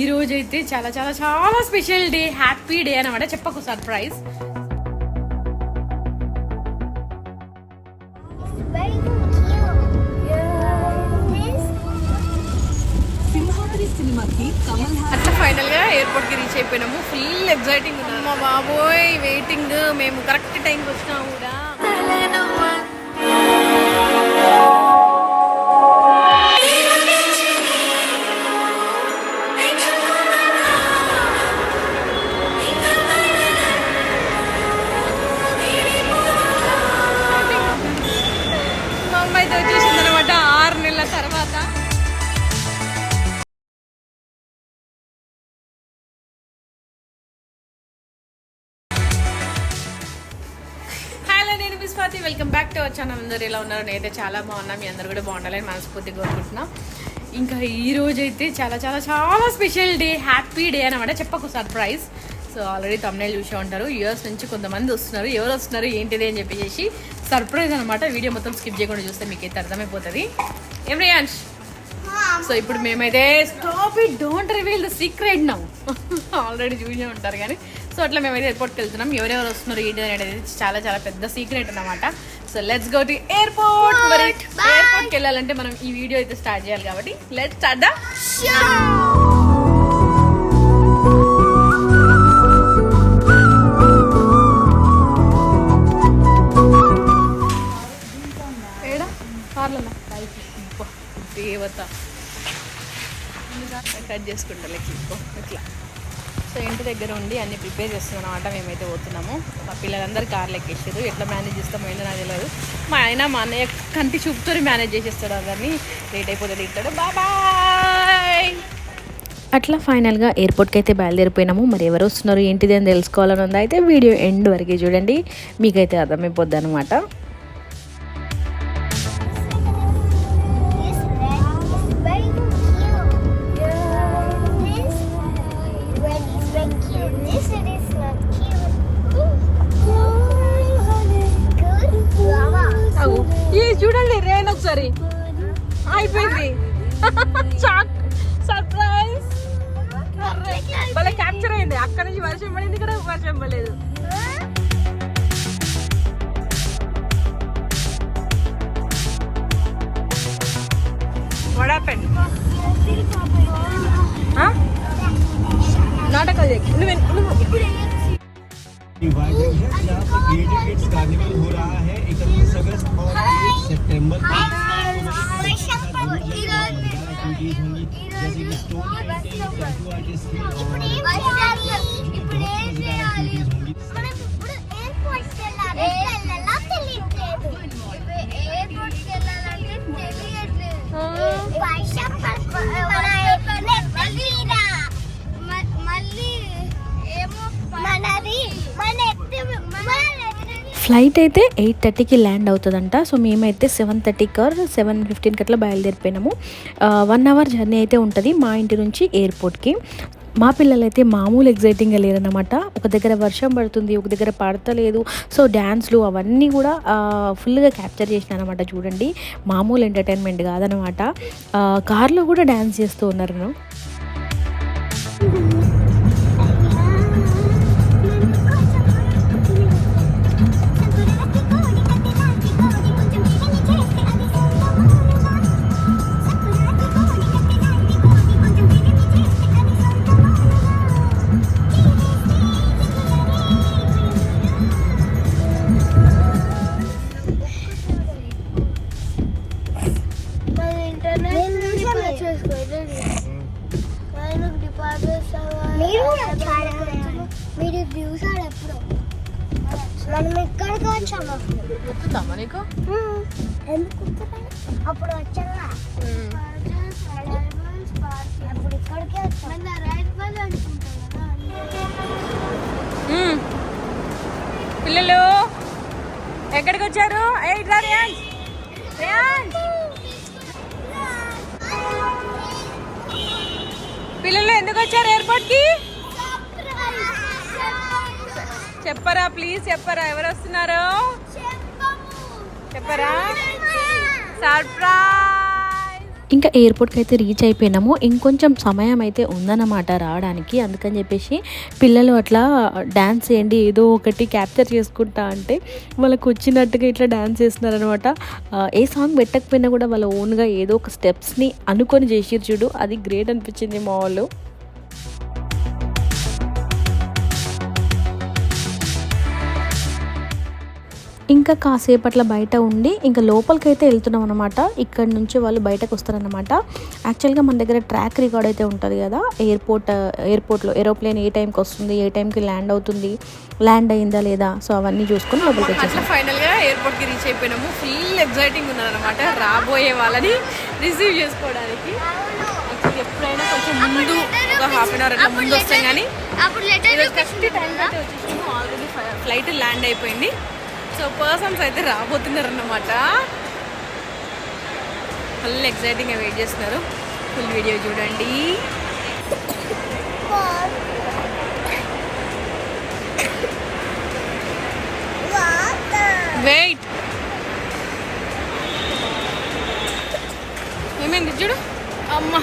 ఈ రోజు అయితే చాలా చాలా చాలా స్పెషల్ డే హ్యాపీ డే అనమాట చెప్పకు సర్ప్రైజ్. అట్లా ఫైనల్గా ఎయిర్పోర్ట్కి రీచ్ అయిపోయినాము. ఫుల్ ఎగ్జైటింగ్ మా బాబోయ్ వెయిటింగ్ మేము కరెక్ట్ టైంకి వచ్చినాము కూడా బ్యాక్ ఛానల్ అందరూ ఎలా ఉన్నారు నేనైతే చాలా బాగున్నా మీ అందరు కూడా బాగుండాలని మనస్ఫూర్తిగా కోరుకుంటున్నాం. ఇంకా ఈ రోజు అయితే చాలా చాలా చాలా స్పెషల్ డే హ్యాపీ డే అనమాట చెప్పకు సర్ప్రైజ్ సో ఆల్రెడీ తమిళ చూసే ఉంటారు. యూఎస్ నుంచి కొంతమంది వస్తున్నారు. ఎవరు వస్తున్నారు ఏంటిది అని చెప్పేసి సర్ప్రైజ్ అనమాట వీడియో మొత్తం స్కిప్ చేయకుండా చూస్తే మీకు అయితే అర్థమైపోతుంది. ఏం రియాన్స్ సో ఇప్పుడు మేమైతే stop it don't reveal the secret now already చూసే ఉంటారు కానీ. సో అట్లా మేమైతే ఎయిర్పోర్ట్కి వెళ్తున్నాం. ఎవరెవరు వస్తున్నారు ఏంటి అనేది చాలా చాలా పెద్ద సీక్రెట్ అన్నమాట. So let's go to airport మరి ఎయిర్పోర్ట్కి వెళ్ళాలంటే మనం ఈ వీడియో అయితే స్టార్ట్ చేయాలి కాబట్టి లెట్స్ స్టార్ట్ ద దేవత. కట్ చేసుకుంటా లెక్క ఇట్లా. సో ఇంటి దగ్గర ఉండి అన్ని ప్రిపేర్ చేస్తున్నాం అనమాట మేమైతే పోతున్నాము. మా పిల్లలందరూ కార్లు ఎక్కేసారు ఎట్లా మేనేజ్ చేస్తామో ఏంటో నాకు తెలియదు మా ఆయన మా అన్నయ్య కంటి చూపుతో మేనేజ్ చేసేస్తాడు అందరినీ. లేట్ అయిపోతే తింటాడు బాబాయ్ అట్లా ఫైనల్గా ఎయిర్పోర్ట్కి అయితే బయలుదేరిపోయినాము. మరి ఎవరు వస్తున్నారు ఏంటిది అని తెలుసుకోవాలని ఉందా? అయితే వీడియో ఎండ్ వరకు చూడండి. మీకైతే అర్థమైపోద్ది అనమాట ఫ్లైట్ అయితే ఎయిట్ థర్టీకి ల్యాండ్ అవుతుందంట. సో మేమైతే సెవెన్ థర్టీకి ఆర్ సెవెన్ ఫిఫ్టీన్కి అట్లా బయలుదేరిపోయినాము. వన్ అవర్ జర్నీ అయితే ఉంటుంది మా ఇంటి నుంచి ఎయిర్పోర్ట్కి. మా పిల్లలు అయితే మామూలు ఎగ్జైటింగ్గా లేరనమాట ఒక దగ్గర వర్షం పడుతుంది ఒక దగ్గర పడతలేదు. సో డ్యాన్స్లు అవన్నీ కూడా ఫుల్గా క్యాప్చర్ చేసినారనమాట చూడండి. మామూలు ఎంటర్టైన్మెంట్ కాదనమాట కార్లో కూడా డ్యాన్స్ చేస్తూ ఉన్నారు. మనం ఇక్కడికి వచ్చాము. గుర్తుందామా నీకు? ఎందుకు? అప్పుడు వచ్చాము అప్పుడు ఇక్కడికి వచ్చాము రైట్ బాల్ అనుకుంటాం మ్మ్. పిల్లలు ఎక్కడికి వచ్చారు? ఏ ఇట్లా రియాన్. రియాన్. పిల్లలు ఎందుకు వచ్చారు ఎయిర్పోర్ట్ చెప్పరా ప్లీజ్ చెప్పరా ఎవరు వస్తున్నారు చెప్పరా? సర్ప్రైజ్ ఇంకా ఎయిర్పోర్ట్కి అయితే రీచ్ అయిపోయినాము. ఇంకొంచెం సమయం అయితే ఉందన్నమాట రావడానికి. అందుకని చెప్పేసి పిల్లలు అట్లా డ్యాన్స్ చేయండి ఏదో ఒకటి క్యాప్చర్ చేసుకుంటా అంటే వాళ్ళకు వచ్చినట్టుగా ఇట్లా డ్యాన్స్ చేస్తున్నారనమాట ఏ సాంగ్ పెట్టకపోయినా కూడా వాళ్ళ ఓన్గా ఏదో ఒక స్టెప్స్ని అనుకొని చేసిరు చూడు. అది గ్రేట్ అనిపించింది మా వాళ్ళు. ఇంకా కాసేపట్ల బయట ఉండి ఇంకా లోపలికి అయితే వెళ్తున్నాం అనమాట ఇక్కడ నుంచి వాళ్ళు బయటకు వస్తారనమాట యాక్చువల్గా మన దగ్గర ట్రాక్ రికార్డ్ అయితే ఉంటుంది కదా. ఎయిర్పోర్ట్ ఎయిర్పోర్ట్లో ఏరోప్లేన్ ఏ టైంకి వస్తుంది ఏ టైంకి ల్యాండ్ అవుతుంది ల్యాండ్ అయిందా లేదా? సో అవన్నీ చూసుకొని లోపలికి వచ్చేసాం. అట్లా ఫైనల్గా ఎయిర్పోర్ట్కి రీచ్ అయిపోయినాము. ఫుల్ ఎగ్జైటింగ్ ఉన్నదన్నమాట రాబోయే వాళ్ళని రిసీవ్ చేసుకోవడానికి. ఎప్పుడైనా కొంచెం ముందు ఒక హాఫ్ అన్ అవర్ అట్లా ముందు వస్తాం కానీ కరెక్ట్ టైం అయితే వచ్చేసాము. ఆల్రెడీ ఫ్లైట్ ల్యాండ్ అయిపోయింది. సో పర్సన్స్ అయితే రాబోతున్నారు అన్నమాట ఫుల్ ఎక్సైటింగ్గా వెయిట్ చేస్తున్నారు. ఫుల్ వీడియో చూడండి. వెయిట్ ఏమైంది చూడు? అమ్మ.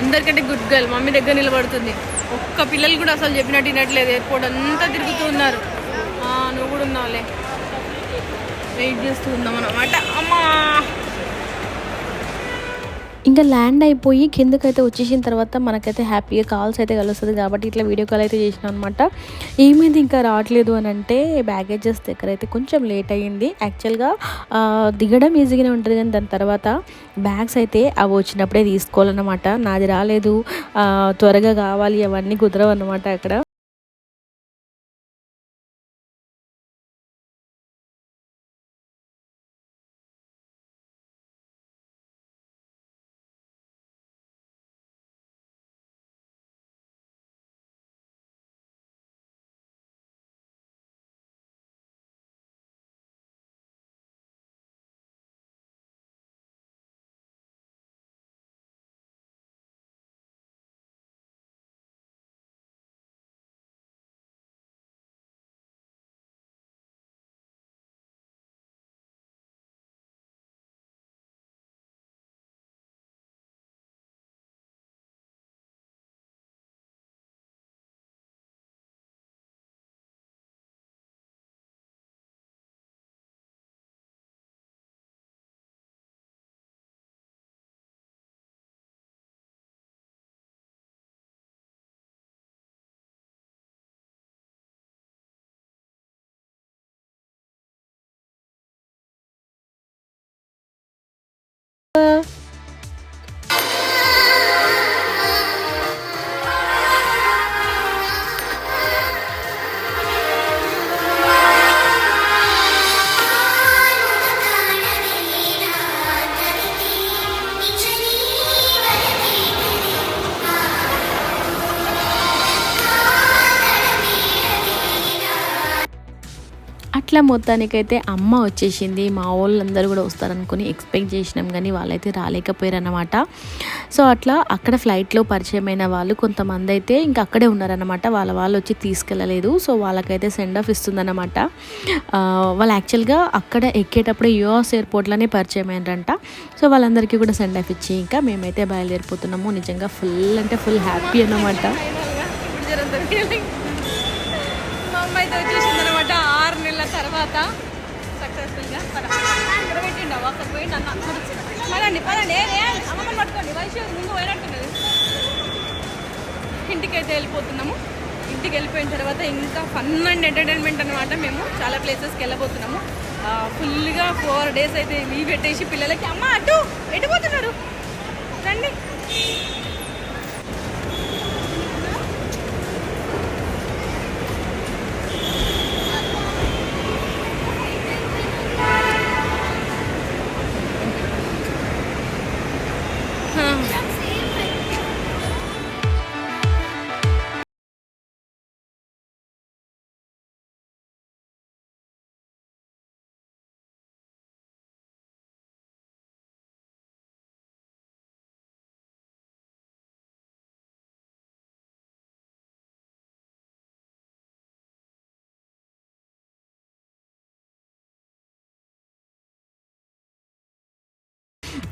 అందరికంటే గుడ్ గర్ల్ మమ్మీ దగ్గర నిలబడుతుంది. ఒక్క పిల్లలు కూడా అసలు చెప్పినట్టు వినట్లేదు. ఎయిర్పోర్ట్ అంతా తిరుగుతూ ఉన్నారు. ఆ, వెయిట్ చేస్తూ ఉందాం అనమాట అమ్మా! ఇంకా ల్యాండ్ అయిపోయి కిందకైతే వచ్చేసిన తర్వాత మనకైతే హ్యాపీగా కాల్స్ అయితే కలుస్తుంది కాబట్టి ఇట్లా వీడియో కాల్ అయితే చేసినాం అనమాట ఏమైంది ఇంకా రావట్లేదు అని అంటే బ్యాగేజెస్ దగ్గర అయితే కొంచెం లేట్ అయ్యింది. యాక్చువల్గా దిగడం ఈజీగానే ఉంటుంది కానీ దాని తర్వాత బ్యాగ్స్ అయితే అవి వచ్చినప్పుడే తీసుకోవాలన్నమాట. నాది రాలేదు. త్వరగా కావాలి అవన్నీ కుదరవు అనమాట అక్కడ. 嗯 ఇట్లా మొత్తానికైతే అమ్మ వచ్చేసింది మా వాళ్ళందరూ కూడా వస్తారనుకుని ఎక్స్పెక్ట్ చేసినాం కానీ వాళ్ళైతే రాలేకపోయారు అనమాట సో అట్లా అక్కడ ఫ్లైట్లో పరిచయమైన వాళ్ళు కొంతమంది అయితే ఇంకా అక్కడే ఉన్నారనమాట వాళ్ళ వాళ్ళు వచ్చి తీసుకెళ్ళలేదు సో వాళ్ళకైతే సెండ్ ఆఫ్ ఇస్తుందన్నమాట వాళ్ళు యాక్చువల్గా అక్కడ ఎక్కేటప్పుడు యుఎస్ ఎయిర్పోర్ట్లోనే పరిచయం అయ్యారంట సో వాళ్ళందరికీ కూడా సెండ్ ఆఫ్ ఇచ్చి ఇంకా మేమైతే బయలుదేరిపోతున్నాము నిజంగా ఫుల్ అంటే ఫుల్ హ్యాపీ అన్నమాట తర్వాత సక్సెస్ఫుల్గా ఇక్కడ పెట్టిండు అక్కడ పోయి నన్ను పదండి పదండి అమ్మమ్మని పట్టుకోండి వయసు ముందు పోయినట్టున్నది. ఇంటికి అయితే వెళ్ళిపోతున్నాము. ఇంటికి వెళ్ళిపోయిన తర్వాత ఇంకా ఫన్ అండ్ ఎంటర్టైన్మెంట్ అనమాట మేము. చాలా ప్లేసెస్కి వెళ్ళబోతున్నాము. ఫుల్గా ఫోర్ డేస్ అయితే లీవ్ పెట్టేసి పిల్లలకి అమ్మ అటు ఎటు పోతున్నారు? రండి.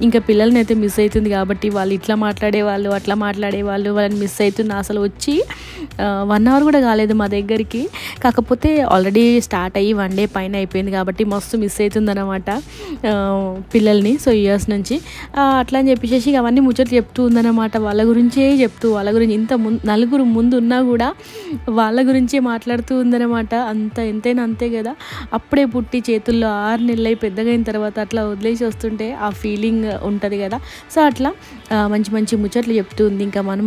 ఇంకా పిల్లల్ని అయితే మిస్ అవుతుంది కాబట్టి వాళ్ళు ఇట్లా మాట్లాడేవాళ్ళు అట్లా మాట్లాడేవాళ్ళు వాళ్ళని మిస్ అవుతున్న అసలు వచ్చి వన్ అవర్ కూడా కాలేదు మా దగ్గరికి. కాకపోతే ఆల్రెడీ స్టార్ట్ అయ్యి వన్ డే పైన అయిపోయింది కాబట్టి మస్తు మిస్ అవుతుందన్నమాట పిల్లల్ని. సో ఇయర్స్ నుంచి అట్లా అని చెప్పేసి ఇక అవన్నీ ముచ్చట్లు చెప్తూ ఉందన్నమాట. వాళ్ళ గురించే చెప్తూ వాళ్ళ గురించి ఇంత ముందు నలుగురు ముందు ఉన్నా కూడా వాళ్ళ గురించే మాట్లాడుతూ ఉందన్నమాట. అంత ఎంతైనా అంతే కదా. అప్పుడే పుట్టి చేతుల్లో ఆరు నెలలు పెద్దగైన తర్వాత అట్లా వదిలేసి వస్తుంటే ఆ ఫీలింగ్ ఉంటుంది కదా. సో అట్లా ఆ, మంచి మంచి ముచ్చట్లు చెప్తుంది ఇంకా మనం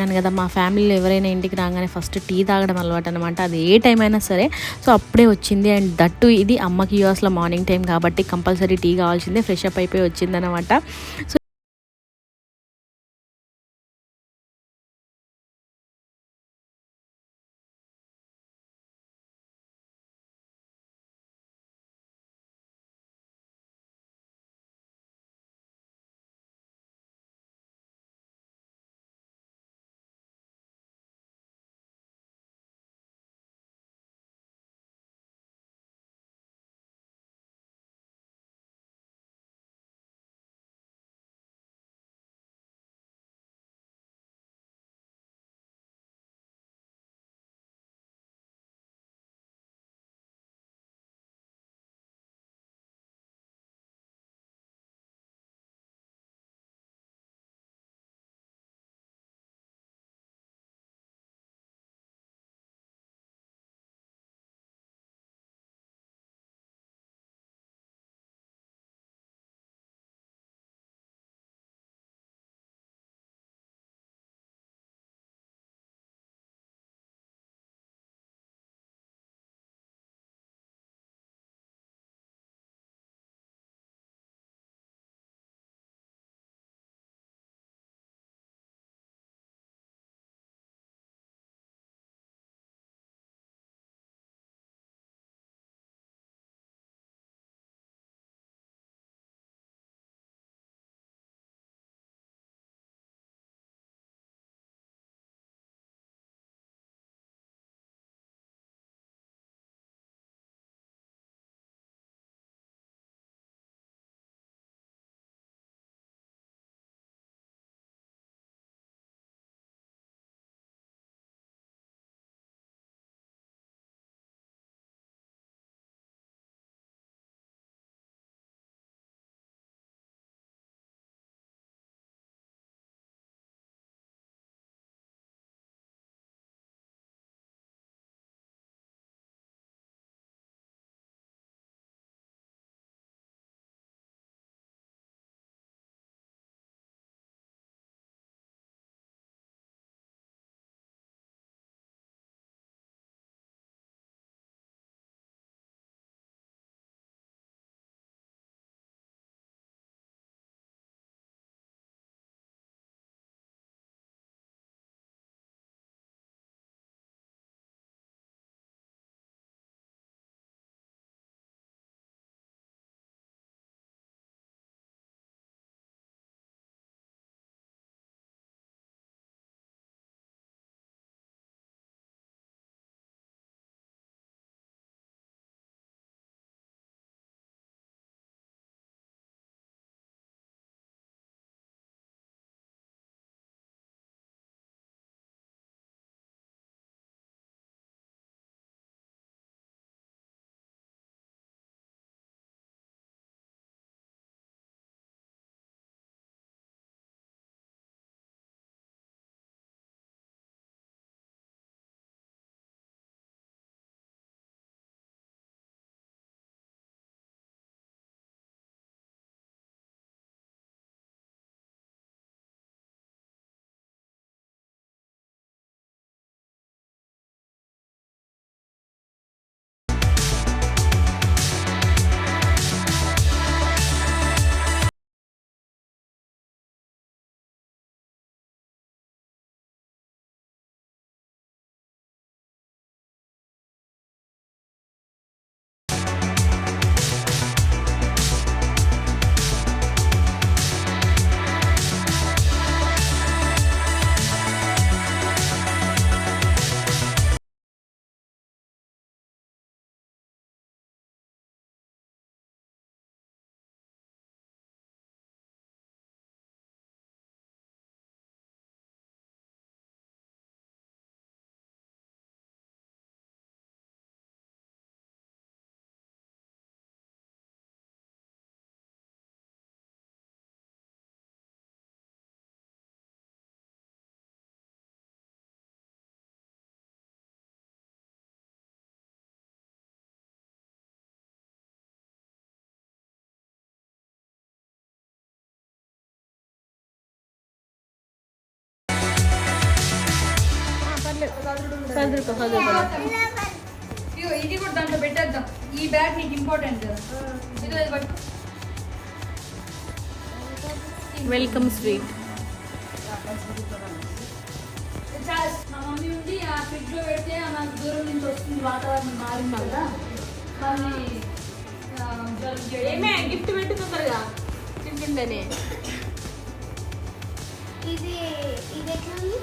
చెప్పినాను కదా మా ఫ్యామిలీలో ఎవరైనా ఇంటికి రాగానే ఫస్ట్ టీ తాగడం అలవాటు అనమాట అది ఏ టైం అయినా సరే. సో అప్పుడే వచ్చింది అండ్ దట్టు ఇది అమ్మకి యూఎస్లో మార్నింగ్ టైం కాబట్టి కంపల్సరీ టీ కావాల్సిందే ఫ్రెష్ అప్ అయిపోయి వచ్చిందనమాట సో చదువుకో ఇదిగో ఇది కూడా దాంట్లో పెట్టేద్దాం. ఈ బ్యాగ్ నీకు ఇంపార్టెంట్ వెల్కమ్ స్వీట్ మా మమ్మీ ఉంది ఆ ఫ్రిడ్జ్లో పెడితే నాకు దూరం నుంచి వస్తుంది వాతావరణం మారింది కదా. మళ్ళీ. ఏమే గిఫ్ట్ పెట్టు తొందరగా. తింటుందని. ఇది ఇది ఎట్లా ఉంది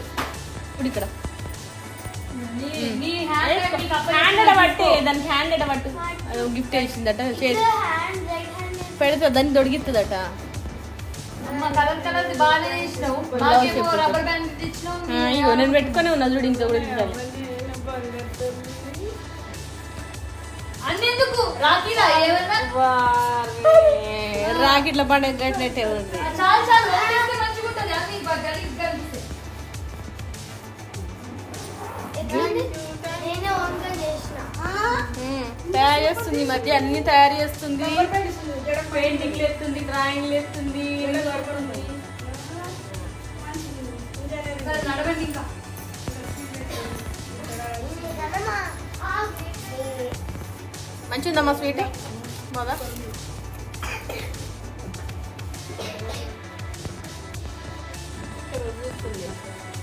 ఇప్పుడు ఇక్కడ హ్యాండ్ పట్టు. దానికి హ్యాండ్ ఎడ పట్టు. అదో గిఫ్ట్ వేసిందట హ్యాండ్ పెడితే దాన్ని దొడిగిస్తుందట ఇగో నేను పెట్టుకొని ఉన్నా చూడు ఇంకా కూడా రాకెట్ల పండుగ కట్టినట్టే ఉంది. తయారు చేస్తుంది ఈ మధ్య అన్ని తయారు చేస్తుంది. పెయింటింగ్ లేస్తుంది డ్రాయింగ్ లేస్తుంది సరే, నడవండి ఇంకా. స్వీట్? మొద ఇంకొకటి కూడా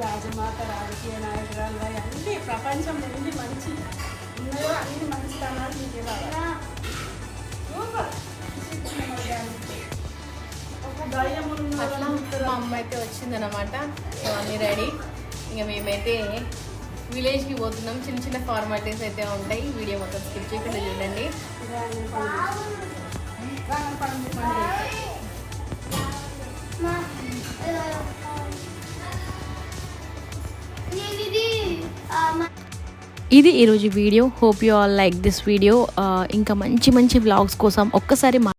రాజమాత రాజకీయ నాయకురాలు అన్ని ప్రపంచం నుండి మంచి ఉన్నాయో అన్ని మంచి స్థానాలు అట్లా మా అమ్మ అయితే వచ్చిందనమాట సో అన్నీ రెడీ. ఇంకా మేమైతే విలేజ్కి పోతున్నాం. చిన్న చిన్న ఫార్మాలిటీస్ అయితే ఉంటాయి. వీడియో మొత్తం స్కిప్ చేయకుండా చూడండి. ఇది ఈరోజు video. Hope you all like this video ఇంకా మంచి మంచి వ్లాగ్స్ కోసం ఒక్కసారి మా